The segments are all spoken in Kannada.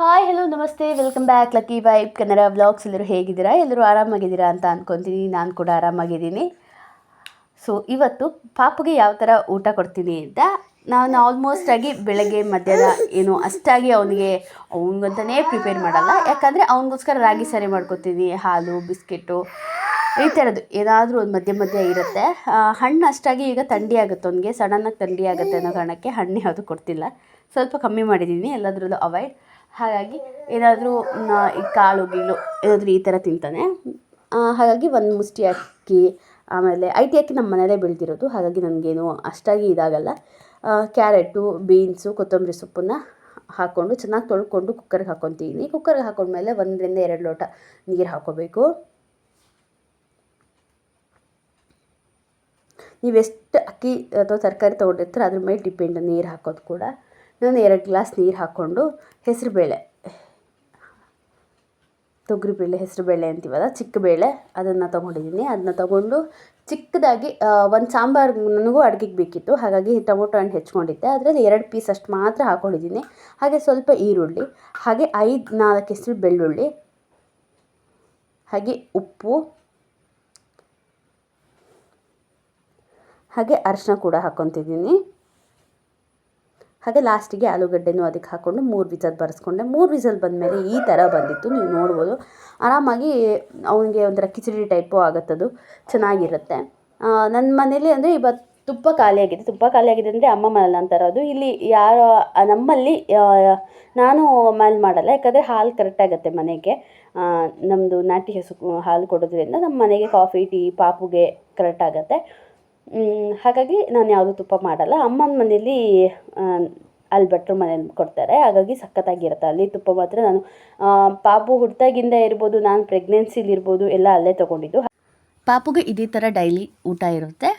ಹಾಯ್ ಹಲೋ ನಮಸ್ತೆ. Welcome back lucky vibe Kannada vlogs ಎಲ್ಲರೂ ಹೇಗಿದ್ದೀರಾ? ಎಲ್ಲರೂ ಆರಾಮಾಗಿದ್ದೀರಾ ಅಂತ ಅಂದ್ಕೊತೀನಿ ನಾನು ಕೂಡ ಆರಾಮಾಗಿದ್ದೀನಿ. ಸೊ ಇವತ್ತು ಪಾಪುಗೆ ಯಾವ ಥರ ಊಟ ಕೊಡ್ತೀನಿ ಅಂತ ನಾನು ಆಲ್ಮೋಸ್ಟ್ ಆಗಿ ಬೆಳಗ್ಗೆ, ಮಧ್ಯಾಹ್ನ ಏನು ಅಷ್ಟಾಗಿ ಅವನಿಗೆ ಅವನಿಗಂತಲೇ ಪ್ರಿಪೇರ್ ಮಾಡಲ್ಲ. ಯಾಕಂದರೆ ಅವನಿಗೋಸ್ಕರ ರಾಗಿ ಸರಿ ಮಾಡ್ಕೊತೀನಿ. ಹಾಲು, ಬಿಸ್ಕೆಟು, ಈ ಥರದ್ದು ಏನಾದರೂ ಒಂದು ಮಧ್ಯ ಮಧ್ಯ ಇರುತ್ತೆ. ಹಣ್ಣು ಅಷ್ಟಾಗಿ ಈಗ ಥಂಡಿ ಆಗುತ್ತೆ ಅವನಿಗೆ. ಸಡನ್ನಾಗಿ ಥಂಡಿ ಆಗುತ್ತೆ ಅನ್ನೋ ಕಾರಣಕ್ಕೆ ಹಣ್ಣು ಯಾವುದು ಕೊಡ್ತಿಲ್ಲ. ಸ್ವಲ್ಪ ಕಮ್ಮಿ ಮಾಡಿದ್ದೀನಿ ಎಲ್ಲದರಲ್ಲೂ ಅವಾಯ್ಡ್ ಹಾಗಾಗಿ ಏನಾದರೂ ಈ ಕಾಳು, ಗೀಳು ಏನಾದರೂ ಈ ಥರ ತಿಂತಾನೆ. ಹಾಗಾಗಿ ಒಂದು ಮುಷ್ಟಿ ಅಕ್ಕಿ, ಆಮೇಲೆ ಐಟಿ ಅಕ್ಕಿ ನಮ್ಮ ಮನೆಯಲ್ಲೇ ಬೆಳೆದಿರೋದು, ಹಾಗಾಗಿ ನನಗೇನು ಅಷ್ಟಾಗಿ ಇದಾಗಲ್ಲ. ಕ್ಯಾರೆಟು, ಬೀನ್ಸು, ಕೊತ್ತಂಬರಿ ಸೊಪ್ಪನ್ನು ಹಾಕ್ಕೊಂಡು ಚೆನ್ನಾಗಿ ತೊಳ್ಕೊಂಡು ಕುಕ್ಕರ್ಗೆ ಹಾಕ್ಕೊತೀನಿ ಕುಕ್ಕರ್ಗೆ ಹಾಕೊಂಡ್ಮೇಲೆ ಒಂದರಿಂದ ಎರಡು ಲೋಟ ನೀರು ಹಾಕ್ಕೋಬೇಕು ನೀವು ಎಷ್ಟು ಅಕ್ಕಿ ಅಥವಾ ತರಕಾರಿ ತೊಗೊಂಡಿರ್ತೀರ, ಅದ್ರ ಮೇಲೆ ಡಿಪೆಂಡ್ ನೀರು ಹಾಕೋದು ಕೂಡ. ನಾನು ಎರಡು ಗ್ಲಾಸ್ ನೀರು ಹಾಕ್ಕೊಂಡು ಹೆಸರುಬೇಳೆ, ತೊಗರಿಬೇಳೆ, ಹೆಸರುಬೇಳೆ ಅಂತೀವಲ್ಲ, ಚಿಕ್ಕ ಬೇಳೆ ಅದನ್ನು ತೊಗೊಂಡಿದ್ದೀನಿ. ಅದನ್ನ ತೊಗೊಂಡು ಚಿಕ್ಕದಾಗಿ ಒಂದು ಸಾಂಬಾರು ನನಗೂ ಅಡುಗೆಗೆ ಬೇಕಿತ್ತು. ಹಾಗಾಗಿ ಟೊಮೊಟೊ ಹಣ್ಣು ಹೆಚ್ಕೊಂಡಿದ್ದೆ. ಅದರಲ್ಲಿ ಎರಡು ಪೀಸ್ ಅಷ್ಟು ಮಾತ್ರ ಹಾಕ್ಕೊಂಡಿದ್ದೀನಿ ಹಾಗೆ ಸ್ವಲ್ಪ ಈರುಳ್ಳಿ, ಹಾಗೆ ಐದು ನಾಲ್ಕು ಹೆಸರು ಬೆಳ್ಳುಳ್ಳಿ, ಹಾಗೆ ಉಪ್ಪು, ಹಾಗೆ ಅರಿಶಿನ ಕೂಡ ಹಾಕ್ಕೊತಿದ್ದೀನಿ. ಹಾಗೆ ಲಾಸ್ಟಿಗೆ ಆಲೂಗಡ್ಡೆನೂ ಅದಕ್ಕೆ ಹಾಕ್ಕೊಂಡು ಮೂರು ವಿಸಲ್ ಬರೆಸ್ಕೊಂಡೆ. ಮೂರು ವಿಸಲ್ ಬಂದಮೇಲೆ ಈ ಥರ ಬಂದಿತ್ತು. ನೀವು ನೋಡ್ಬೋದು. ಆರಾಮಾಗಿ ಅವನಿಗೆ ಒಂಥರ ಕಿಚಡಿ ಟೈಪು ಆಗತ್ತದು. ಚೆನ್ನಾಗಿರುತ್ತೆ. ನನ್ನ ಮನೇಲಿ ಅಂದರೆ ಇವತ್ತು ತುಪ್ಪ ಖಾಲಿಯಾಗಿದೆ. ತುಪ್ಪ ಖಾಲಿಯಾಗಿದೆ ಅಂದರೆ ಅಮ್ಮ ಮನೇಲಿ ತರೋದು ಇಲ್ಲಿ ಯಾರು ನಮ್ಮಲ್ಲಿ ನಾನು ಮನೇಲಿ ಮಾಡಲ್ಲ. ಯಾಕಂದರೆ ಹಾಲು ಆಗುತ್ತೆ ಮನೆಗೆ. ನಮ್ಮದು ನಾಟಿ ಹಸು ಹಾಲು ಕೊಡೋದ್ರಿಂದ ನಮ್ಮ ಮನೆಗೆ ಕಾಫಿ, ಟೀ, ಪಾಪುಗೆ ಕರೆಕ್ಟ್ ಆಗುತ್ತೆ. ಹಾಗಾಗಿ ನಾನು ಯಾವುದು ತುಪ್ಪ ಮಾಡಲ್ಲ. ಅಮ್ಮನ ಮನೇಲಿ ಅಲ್ಲಿ ಭಟ್ರ ಮನೇಲಿ ಕೊಡ್ತಾರೆ. ಹಾಗಾಗಿ ಸಖತ್ತಾಗಿರುತ್ತೆ. ಅಲ್ಲಿ ತುಪ್ಪ ಮಾತ್ರ ನಾನು ಪಾಪು ಹುಟ್ಟಾಗಿಂದ ಇರ್ಬೋದು, ನಾನು ಪ್ರೆಗ್ನೆನ್ಸಿಲಿ ಇರ್ಬೋದು, ಎಲ್ಲ ಅಲ್ಲೇ ತೊಗೊಂಡಿದ್ದು. ಪಾಪುಗೆ ಇದೇ ಥರ ಡೈಲಿ ಊಟ ಇರುತ್ತೆ.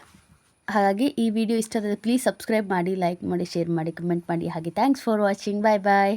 ಹಾಗಾಗಿ ಈ ವಿಡಿಯೋ ಇಷ್ಟ ಆದರೆ ಪ್ಲೀಸ್ ಸಬ್ಸ್ಕ್ರೈಬ್ ಮಾಡಿ ಲೈಕ್ ಮಾಡಿ ಶೇರ್ ಮಾಡಿ ಕಮೆಂಟ್ ಮಾಡಿ. ಹಾಗೆ thanks for watching bye bye